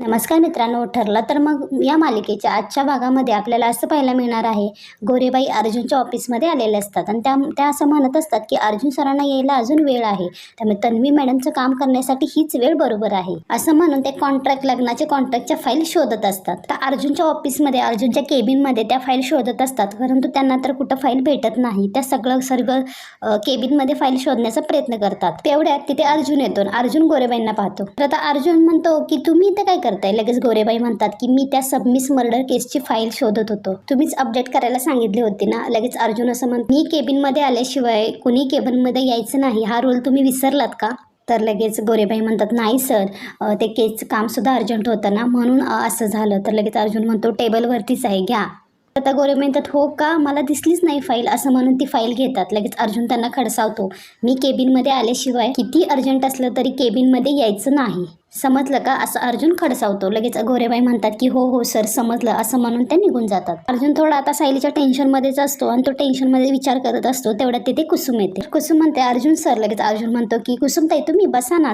नमस्कार मित्रांनो ठरलं तर मग या मालिकेच्या आजच्या भागामध्ये आपल्याला असं पाहायला मिळणार आहे गोरेबाई अर्जुनच्या ऑफिसमध्ये आलेले असतात. आणि त्या त्या असं म्हणत असतात की अर्जुन सरांना यायला अजून वेळ आहे. त्यामुळे तन्वी मॅडमचं काम करण्यासाठी हीच वेळ बरोबर आहे. असं म्हणून ते कॉन्ट्रॅक्ट लग्नाचे कॉन्ट्रॅक्टच्या फाईल शोधत असतात. तर अर्जुनच्या ऑफिसमध्ये अर्जुनच्या केबिनमध्ये त्या फाईल शोधत असतात. परंतु त्यांना तर कुठं फाईल भेटत नाही. त्या सगळं सर्व केबिनमध्ये फाईल शोधण्याचा प्रयत्न करतात. तेवढ्यात तिथे अर्जुन येतो अर्जुन गोरेबाईंना पाहतो. तर आता अर्जुन म्हणतो की तुम्ही इथं काय करताय. लगेच गोरेबाई म्हणतात की मी त्या सबमिस मर्डर केसची फाईल शोधत होतो. तुम्हीच अपडेट करायला सांगितली होती ना? लगेच अर्जुन असं म्हणतो मी केबिनमध्ये आल्याशिवाय कुणी केबिनमध्ये यायचं नाही. हा रूल तुम्ही विसरलात का? तर लगेच गोरेबाई म्हणतात नाही सर ते केसचं कामसुद्धा अर्जंट होतं ना. म्हणून असं झालं. तर लगेच अर्जुन म्हणतो टेबलवरतीच आहे. घ्या. आता गोरे म्हणतात हो का? मला दिसलीच नाही फाईल असं म्हणून ती फाईल घेतात. लगेच अर्जुन त्यांना खडसावतो. मी केबिनमध्ये आल्याशिवाय किती अर्जंट असलं तरी केबिनमध्ये यायचं नाही. समजलं का? असं अर्जुन खडसावतो. लगेच गोरेबाई म्हणतात की हो हो सर समजलं. असं म्हणून ते निघून जातात. अर्जुन थोडा आता सायलीच्या टेन्शनमध्येच असतो आणि तो टेन्शनमध्ये विचार करत असतो. तेवढ्यात तिथे कुसुम येते. कुसुम म्हणते अर्जुन सर लगेच अर्जुन म्हणतो की कुसुम ताई तुम्ही बसा ना.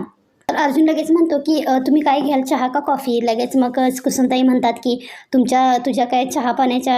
अर्जुन लगेच म्हणतो की तुम्ही काय घ्याल चहा का कॉफी? लगेच मग कुसुमताई म्हणतात की तुमच्या तुझ्या काय चहा पाण्याच्या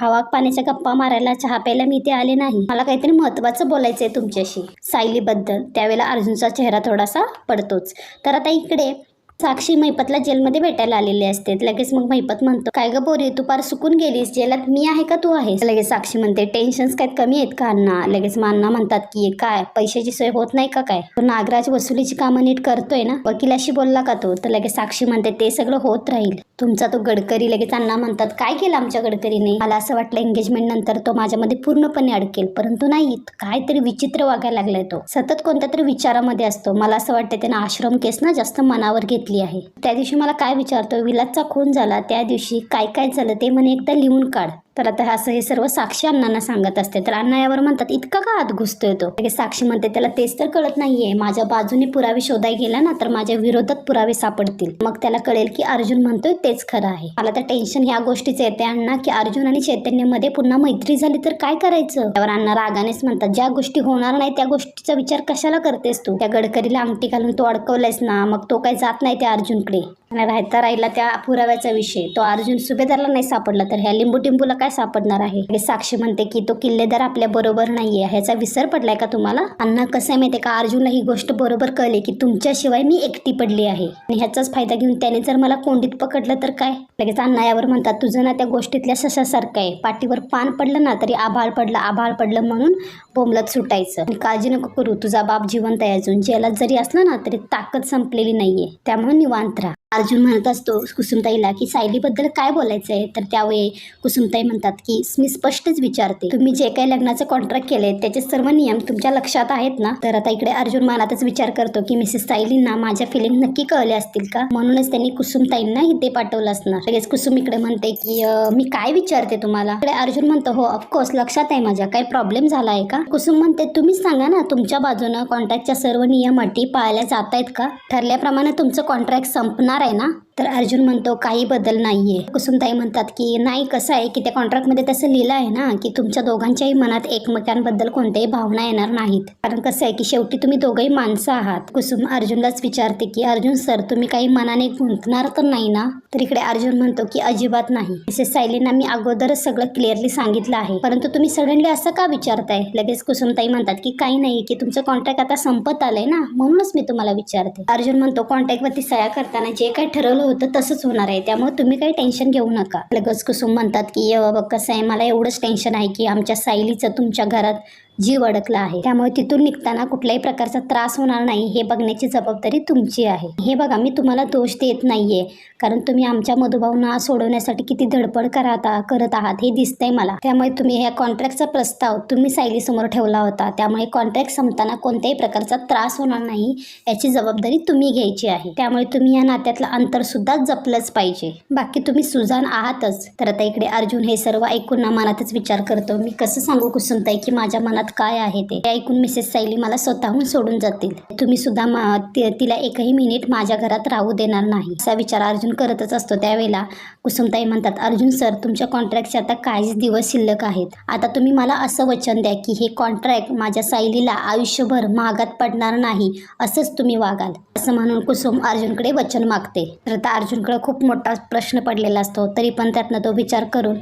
हवा पाण्याच्या गप्पा मारायला चहा प्यायला मी इथे आले नाही. मला काहीतरी महत्त्वाचं बोलायचं आहे तुमच्याशी सायलीबद्दल. त्यावेळेला अर्जुनचा चेहरा थोडासा पडतोच. तर आता इकडे साक्षी महिपतला जेलमध्ये भेटायला आलेले असते. लगेच मग महिपत म्हणतो काय ग बोरी तू पार सुकून गेलीस? जेलात मी आहे का तू आहेस? लगेच साक्षी म्हणते टेन्शन्स काय कमी आहेत का अण्णा? लगेच मग अण्णा म्हणतात की काय पैशाची सोय होत नाही का काय? तो नागराज वसुलीची कामं नीट करतोय ना? वकिलाशी बोलला का तो? तर लगेच साक्षी म्हणते ते सगळं होत राहील. तुमचा तो गडकरी लगेच अण्णा म्हणतात काय केलं आमच्या गडकरीने? मला असं वाटलं एंगेजमेंट नंतर तो माझ्यामध्ये पूर्णपणे अडकेल. परंतु नाही काहीतरी विचित्र वागायला लागलाय तो. सतत कोणत्या तरी विचारामध्ये असतो. मला असं वाटतं त्यानं आश्रम केस ना जास्त मनावर घेतली आहे. त्या दिवशी मला काय विचारतो विलासचा खून झाला. त्या दिवशी काय काय झालं ते म्हणे एकदा लिहून काढ. तर आता असं हे सर्व साक्षी अण्णांना सांगत असते. तर अण्णा यावर म्हणतात इतका का आत घुसतोय तो? साक्षी म्हणते त्याला तेच तर कळत नाहीये. माझ्या बाजूने पुरावे शोधाय गेला ना तर माझ्या विरोधात पुरावे सापडतील. मग त्याला कळेल की अर्जुन म्हणतोय तेच खरं आहे. मला तर टेन्शन ह्या गोष्टीचं येते अण्णा की अर्जुन आणि चैतन्यमध्ये पुन्हा मैत्री झाली तर काय करायचं? त्यावर अण्णा रागानेच म्हणतात ज्या गोष्टी होणार नाही त्या गोष्टीचा विचार कशाला करतेस तू? त्या गडकरीला अंगठी घालून तो अडकवलायस ना मग तो काय जात नाही त्या अर्जुनकडे. राहता राहिला त्या पुराव्याचा विषय. तो अर्जुन सुभेदारला नाही सापडला तर ह्या लिंबू टिंबूला काय सापडणार आहे? लगेच साक्षी म्हणते की तो किल्लेदार आपल्या बरोबर नाहीये. ह्याचा विसर पडलाय का तुम्हाला? अण्णा कसं आहे माहितीये का? अर्जुनला ही गोष्ट बरोबर कळली की तुमच्याशिवाय मी एकटी पडली आहे. आणि ह्याचाच फायदा घेऊन त्याने जर मला कोंडीत पकडलं तर काय? लगेच अण्णा यावर म्हणतात तुझं ना त्या गोष्टीतल्या सशासारखं आहे. पाठीवर पान पडलं ना तरी आभाळ पडलं आभाळ पडलं म्हणून बोंबलत सुटायचं. काळजी नको करू तुझा बाप जिवंत आहे अजून. जेलात जरी असला ना तरी ताकद संपलेली नाहीये. त्यामुळे निवांत राहा. अर्जुन म्हणत असतो कुसुमताईला की सायलीबद्दल काय बोलायचं आहे तर त्यावेळी कुसुमताई म्हणतात की मी स्पष्टच विचारते. तुम्ही जे काही लग्नाचं कॉन्ट्रॅक्ट केले त्याचे सर्व नियम तुमच्या लक्षात आहेत ना? तर आता इकडे अर्जुन मनातच विचार करतो की मिसेस सायलींना माझ्या फिलिंग नक्की कळले असतील का? म्हणूनच त्यांनी कुसुमताईंना इथे पाठवलं असणार. लगेच कुसुम इकडे म्हणते की मी काय विचारते तुम्हाला? इकडे अर्जुन म्हणतो हो ऑफकोर्स लक्षात आहे माझ्या. काही प्रॉब्लेम झाला आहे का? कुसुम म्हणते तुम्हीच सांगा ना तुमच्या बाजूनं कॉन्ट्रॅक्टच्या सर्व नियम अटी पाळल्या जात आहेत का? ठरल्याप्रमाणे तुमचं कॉन्ट्रॅक्ट संपणार आहे आहे ना? तर अर्जुन म्हणतो काही बदल नाही आहे कुसुमताई म्हणतात की नाही कसं आहे की त्या कॉन्ट्रॅक्टमध्ये तसं लिहिलं आहे ना की तुमच्या दोघांच्याही मनात एकमेकांबद्दल कोणत्याही भावना येणार नाहीत. कारण कसं आहे की शेवटी तुम्ही दोघंही माणसं आहात. कुसुम अर्जुनलाच विचारते की अर्जुन सर तुम्ही काही मनाने गुंतणार तर नाही ना? तर इकडे अर्जुन म्हणतो की अजिबात नाही. मिसेस सायलींना मी अगोदरच सगळं क्लिअरली सांगितलं आहे. परंतु तुम्ही सडनली असं का विचारताय? लगेच कुसुमताई म्हणतात की काही नाही की तुमचं कॉन्ट्रॅक्ट आता संपत आलंय ना म्हणूनच मी तुम्हाला विचारते. अर्जुन म्हणतो कॉन्ट्रॅक्टवरती सह्या करताना जे काही ठरवलं होतं तसंच होणार आहे. त्यामुळे तुम्ही काही टेन्शन घेऊ नका. लगेच कुसुम म्हणतात की "ये बाबा कसं आहे मला एवढंच टेन्शन आहे की आमच्या सायलीचं तुमच्या घरात जीव अडकला आहे. त्यामुळे तिथून निघताना कुठल्याही प्रकारचा त्रास होणार नाही हे बघण्याची जबाबदारी तुमची आहे. हे बघा मी तुम्हाला दोष देत नाहीये कारण तुम्ही आमच्या मधुभावना सोडवण्यासाठी किती धडपड करत करत आहात हे दिसतंय मला. त्यामुळे तुम्ही ह्या कॉन्ट्रॅक्टचा प्रस्ताव तुम्ही सायलीसमोर ठेवला होता. त्यामुळे कॉन्ट्रॅक्ट संपताना कोणत्याही प्रकारचा त्रास होणार नाही याची जबाबदारी तुम्ही घ्यायची आहे. त्यामुळे तुम्ही या नात्यातलं अंतर सुद्धा जपलंच पाहिजे. बाकी तुम्ही सुजान आहातच. तर आता इकडे अर्जुन हे सर्व ऐकून ना मनातच विचार करतो. मी कसं सांगू कुसुमताई की माझ्या मनात मनात काय आहे ते? ऐकून मिसेस सायली मला स्वतःहून सोडून जातील. तुम्ही सुद्धा मा- तिला एकही मिनिट माझ्या घरात राहू देणार नाही. असा विचार अर्जुन करतच असतो. त्यावेळेला कुसुमताई म्हणतात अर्जुन सर तुमच्या कॉन्ट्रॅक्टचे आता काहीच दिवस शिल्लक आहेत. आता तुम्ही मला असं वचन द्या की हे कॉन्ट्रॅक्ट माझ्या सायलीला आयुष्यभर महागात पडणार नाही असंच तुम्ही वागाल. असं म्हणून कुसुम अर्जुनकडे वचन मागते. तर आता अर्जुनकडे खूप मोठा प्रश्न पडलेला असतो. तरी पण त्यातनं तो विचार करून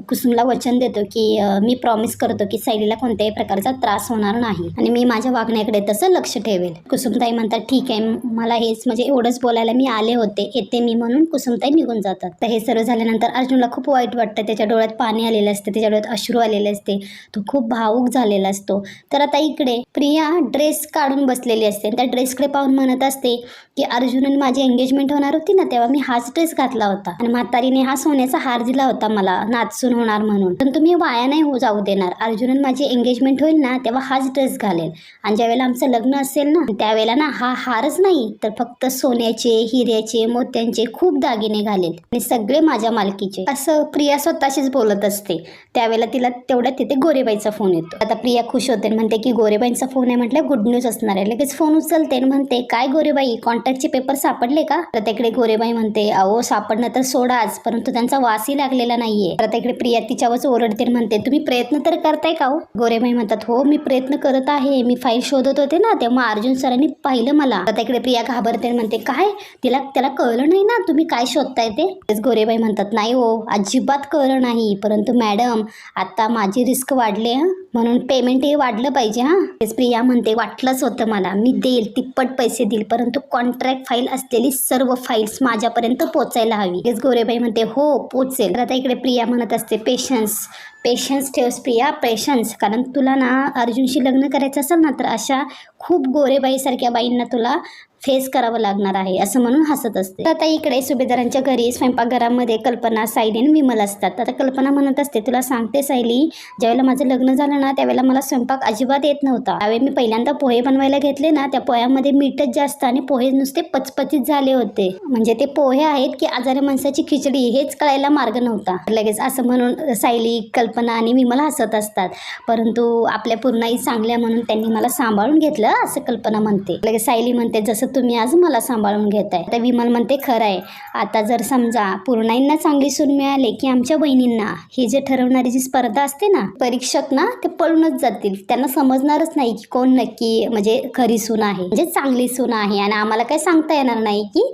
कुसुमला वचन देतो की मी प्रॉमिस करतो की सायलीला कोणत्याही प्रकारचा त्रास होणार नाही. आणि मी माझ्या वागण्याकडे तसं लक्ष ठेवेल. कुसुमताई म्हणतात ठीक आहे मला हेच म्हणजे एवढंच बोलायला मी आले होते. येते मी म्हणून कुसुमताई निघून जातात. तर हे सर्व झाल्यानंतर अर्जुनला खूप वाईट वाटतं. त्याच्या डोळ्यात पाणी आलेलं असते. त्याच्या डोळ्यात अश्रू आलेले असते. तो खूप भावूक झालेला असतो. तर आता इकडे प्रिया ड्रेस काढून बसलेली असते. आणि त्या ड्रेसकडे पाहून म्हणत असते की अर्जुन आणि माझी एंगेजमेंट होणार होती ना तेव्हा मी हाच ड्रेस घातला होता. आणि म्हातारीने हा सोन्याचा हार दिला होता मला. नाचून होणार म्हणून. पण तुम्ही वाया नाही हो जाऊ देणार. अर्जुन आणि माझी एंगेजमेंट होईल ना तेव्हा हाच ड्रेस घालेल. आणि ज्यावेळेला आमचं लग्न असेल ना त्यावेळेला ना हा हारच नाही तर फक्त सोन्याचे हिऱ्याचे मोत्यांचे खूप दागिने घालेल. आणि सगळे माझ्या मालकीचे. असं प्रिया स्वतःशीच बोलत असते. त्यावेळेला तिला तेवढ्या तिथे गोरेबाईचा फोन येतो. आता प्रिया खुश होते म्हणते की गोरेबाईंचा फोन आहे म्हटलं गुड न्यूज असणार आहे. लगेच फोन उचलते म्हणते काय गोरेबाई कॉन्टॅक्टचे पेपर सापडले का? तर तिकडे गोरेबाई म्हणते अहो सापडणं तर सोडाच परंतु त्यांचा वासही लागलेला नाहीये. तर तिकडे प्रिया तिच्यावरच ओरडते म्हणते तुम्ही प्रयत्न तर करताय का हो? गोरेबाई म्हणतात हो मी प्रयत्न करत आहे. मी फाईल शोधत होते ना तेव्हा अर्जुन सरांनी पाहिलं मला. आता तिकडे प्रिया घाबरते म्हणते काय? तिला त्याला कळलं नाही ना तुम्ही काय शोधताय ते? तेच गोरेबाई म्हणतात नाही हो अजिबात कळलं नाही. परंतु मॅडम आता माझी रिस्क वाढले हं. म्हणून पेमेंटही वाढलं पाहिजे हां. तेच प्रिया म्हणते वाटलंच होतं मला. मी देईल तिप्पट पैसे देईल परंतु कॉन्ट्रॅक्ट फाईल असलेली सर्व फाईल्स माझ्यापर्यंत पोचायला हवी. तेच गोरेबाई म्हणते हो पोचेल. आता इकडे प्रिया म्हणत असते पेशन्स पेशन्स ठेवस प्रिया पेशन्स कारण तुला ना अर्जुनशी लग्न करायचं असेल ना तर अशा खूप गोरेबाईसारख्या बाईंना तुला फेस करावं लागणार आहे असं म्हणून हसत असते. तर आता इकडे सुभेदारांच्या घरी स्वयंपाकघरामध्ये कल्पना सायली आणि विमल असतात. आता कल्पना म्हणत असते तुला सांगते सायली ज्यावेळेला माझं लग्न झालं ना त्यावेळेला मला स्वयंपाक अजिबात येत नव्हता. त्यावेळी मी पहिल्यांदा पोहे बनवायला घेतले ना त्या पोह्यामध्ये मीठच जास्त आणि पोहे नुसते पचपचीत झाले होते. म्हणजे ते पोहे आहेत की आजारी माणसाची खिचडी हेच कळायला मार्ग नव्हता. लगेच असं म्हणून सायली कल्पना आणि विमल हसत असतात. परंतु आपल्या पूर्णाई चांगल्या म्हणून त्यांनी मला सांभाळून घेतलं असं कल्पना म्हणते. लगेच सायली म्हणते जसं तुम्ही आज मला सांभाळून घेताय. तर विमल म्हणते खरं आहे आता जर समजा पूर्णाईंना चांगली सून मिळाले की आमच्या बहिणींना ही जे ठरवणारी जी स्पर्धा असते ना परीक्षक ना ते पळूनच जातील. त्यांना समजणारच नाही की कोण नक्की म्हणजे खरी सून आहे म्हणजे चांगली सून आहे. आणि आम्हाला काय सांगता येणार नाही की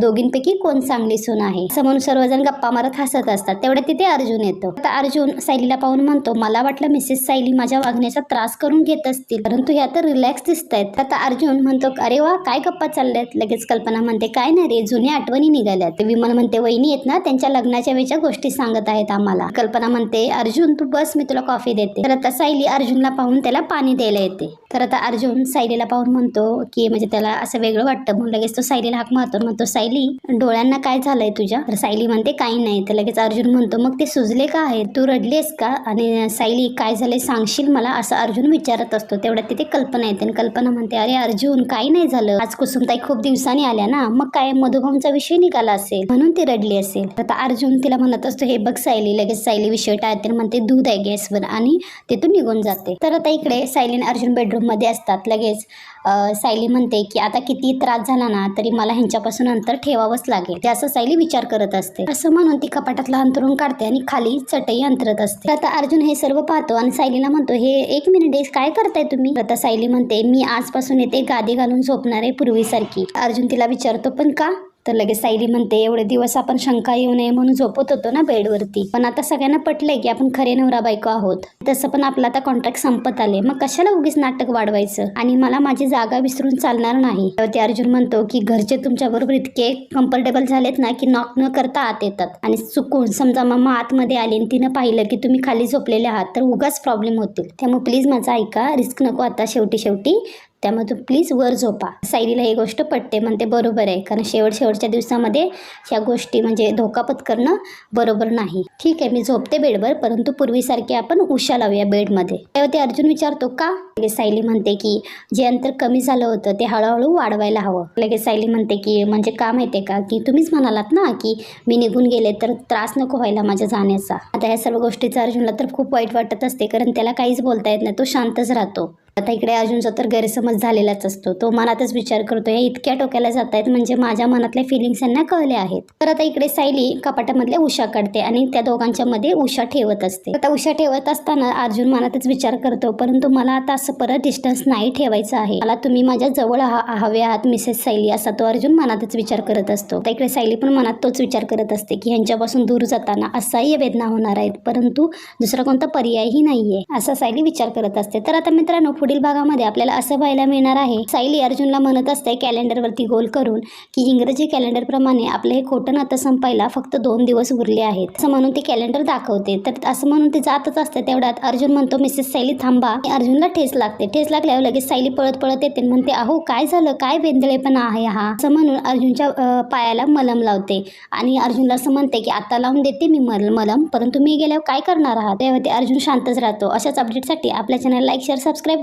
दोघींपैकी कोण चांगली सून आहे. असं म्हणून सर्वजण गप्पा मारत हसत असतात. तेवढ्या तिथे अर्जुन येतो. आता अर्जुन सायलीला पाहून म्हणतो मला वाटलं मिसेस सायली माझ्या वागण्याचा त्रास करून घेत असतील. परंतु ह्या तर रिलॅक्स दिसत आहेत आता अर्जुन म्हणतो अरे वा काय गप्पा चालल्यात लगेच कल्पना म्हणते काय नाही रे जुन्या आठवणी निघाल्यात विमल म्हणते वहिनी आहेत ना त्यांच्या लग्नाच्या वेळच्या गोष्टी सांगत आहेत आम्हाला. कल्पना म्हणते अर्जुन तू बस मी तुला कॉफी देते. तर आता सायली अर्जुनला पाहून त्याला पाणी द्यायला येते. तर आता अर्जुन सायलीला पाहून म्हणतो की म्हणजे त्याला असं वेगळं वाटतं. म्हणून लगेच तो सायलीला हाक मारतो. म्हणतो सायली डोळ्यांना काय झालंय तुझ्या? तर सायली म्हणते काही नाही. तर लगेच अर्जुन म्हणतो मग ते सुजले का आहे तू रडलीस का? आणि सायली काय झालंय सांगशील मला? असं अर्जुन विचारत असतो. तेवढ्यात तिथे कल्पना येते. आणि कल्पना म्हणते अरे अर्जुन काही नाही झालं. आज कुसुमताई खूप दिवसांनी आल्या ना. मग काय मधुभाऊंचा विषय निघाला असेल? म्हणून ती रडली असेल. तर आता अर्जुन तिला म्हणत असतो हे बघ सायली. लगेच सायली विषय टाळते आणि म्हणते दूध आहे गॅसवर आणि तिथून निघून जाते. तर आता इकडे सायली आणि अर्जुन बेडरूम मध्ये असतात. लगेच सायली म्हणते की आता किती त्रास झाला ना तरी मला ह्यांच्यापासून अंतर ठेवावंच लागेल. ते असं सायली विचार करत असते. असं म्हणून ती कपाटातला अंतरून काढते आणि खाली चटई अंतरत असते. आता अर्जुन हे सर्व पाहतो आणि सायलीला म्हणतो हे एक मिनिट काय करताय तुम्ही? आता सायली म्हणते मी आजपासून येते गादी घालून झोपणार आहे पूर्वीसारखी. अर्जुन तिला विचारतो पण का? तर लगेच सायली म्हणते एवढे दिवस आपण शंका येऊ नये म्हणून झोपत होतो ना बेडवरती. पण आता सगळ्यांना पटलंय की आपण खरे नवरा बायको आहोत. तसं पण आपलं आता कॉन्ट्रॅक्ट संपत आले. मग कशाला उगीच नाटक वाढवायचं? आणि मला माझी जागा विसरून चालणार नाही. त्यावरती ते अर्जुन म्हणतो की घरचे तुमच्याबरोबर इतके कम्फर्टेबल झालेत ना की नॉक न करता आत येतात. आणि चुकून समजा मम्मा आतमध्ये आली आणि तिनं पाहिलं की तुम्ही खाली झोपलेले आहात तर उगाच प्रॉब्लेम होतील. त्यामुळे प्लीज माझं ऐका रिस्क नको आता शेवटी शेवटी त्यामुळे तू प्लीज वर झोपा. सायलीला ही गोष्ट पटते म्हणते बरोबर आहे. कारण शेवट शेवटच्या दिवसामध्ये ह्या गोष्टी म्हणजे धोका पत्करणं बरोबर नाही. ठीक आहे मी झोपते बेडवर परंतु पूर्वीसारखी आपण उशा लावूया बेडमध्ये. तेव्हा ते अर्जुन विचारतो का? लगेच सायली म्हणते की जे अंतर कमी झालं होतं ते हळूहळू वाढवायला हवं. लगेच सायली म्हणते की म्हणजे का माहिती आहे का? की तुम्हीच म्हणालात ना की मी निघून गेले तर त्रास नको व्हायला माझ्या जाण्याचा. आता ह्या सर्व गोष्टीचा अर्जुनला तर खूप वाईट वाटत असते कारण त्याला काहीच बोलता येत नाही तो शांतच राहतो. आता इकडे अर्जुनचा तर गैरसमज झालेलाच असतो. तो मनातच विचार करतो या इतक्या टोक्याला जात आहेत म्हणजे माझ्या मनातल्या फिलिंग्स यांना कळल्या आहेत. तर आता इकडे सायली कपाटामधल्या उषा काढते आणि त्या दोघांच्या मध्ये उषा ठेवत असते. आता उषा ठेवत असताना अर्जुन मनातच विचार करतो परंतु मला आता असं परत डिस्टन्स नाही ठेवायचं आहे. मला तुम्ही माझ्या जवळ हवे आहात मिसेस सायली असा तो अर्जुन मनातच विचार करत असतो. तर इकडे सायली पण मनात तोच विचार करत असते की ह्यांच्यापासून दूर जाताना असह्य वेदना होणार आहेत परंतु दुसरा कोणता पर्यायही नाहीये असा सायली विचार करत असते. तर आता मित्रांनो पुढील भागामध्ये आपल्याला असं पाहायला मिळणार आहे. सायली अर्जुनला म्हणत असते कॅलेंडरवरती गोल करून की इंग्रजी कॅलेंडरप्रमाणे आपलं हे खोटं नातं संपायला फक्त दोन दिवस उरले आहेत. असं म्हणून ती कॅलेंडर दाखवते. तर असं म्हणून ती जातच असते तेवढ्यात अर्जुन म्हणतो मिसेस सायली थांबा. आणि अर्जुनला ठेस लागते. ठेस लागल्यावर लगेच सायली पळत पळत येते म्हणते अहो काय झालं? काय वेंदळेपणा आहे हा? असं म्हणून अर्जुनच्या पायाला मलम लावते आणि अर्जुनला असं म्हणते की आता लावून देते मी मल मलम परंतु मी गेल्यावर काय करणार आहात? तेव्हा ते अर्जुन शांतच राहतो. अशाच अपडेटसाठी आपल्या चॅनल लाईक शेअर सबस्क्राईब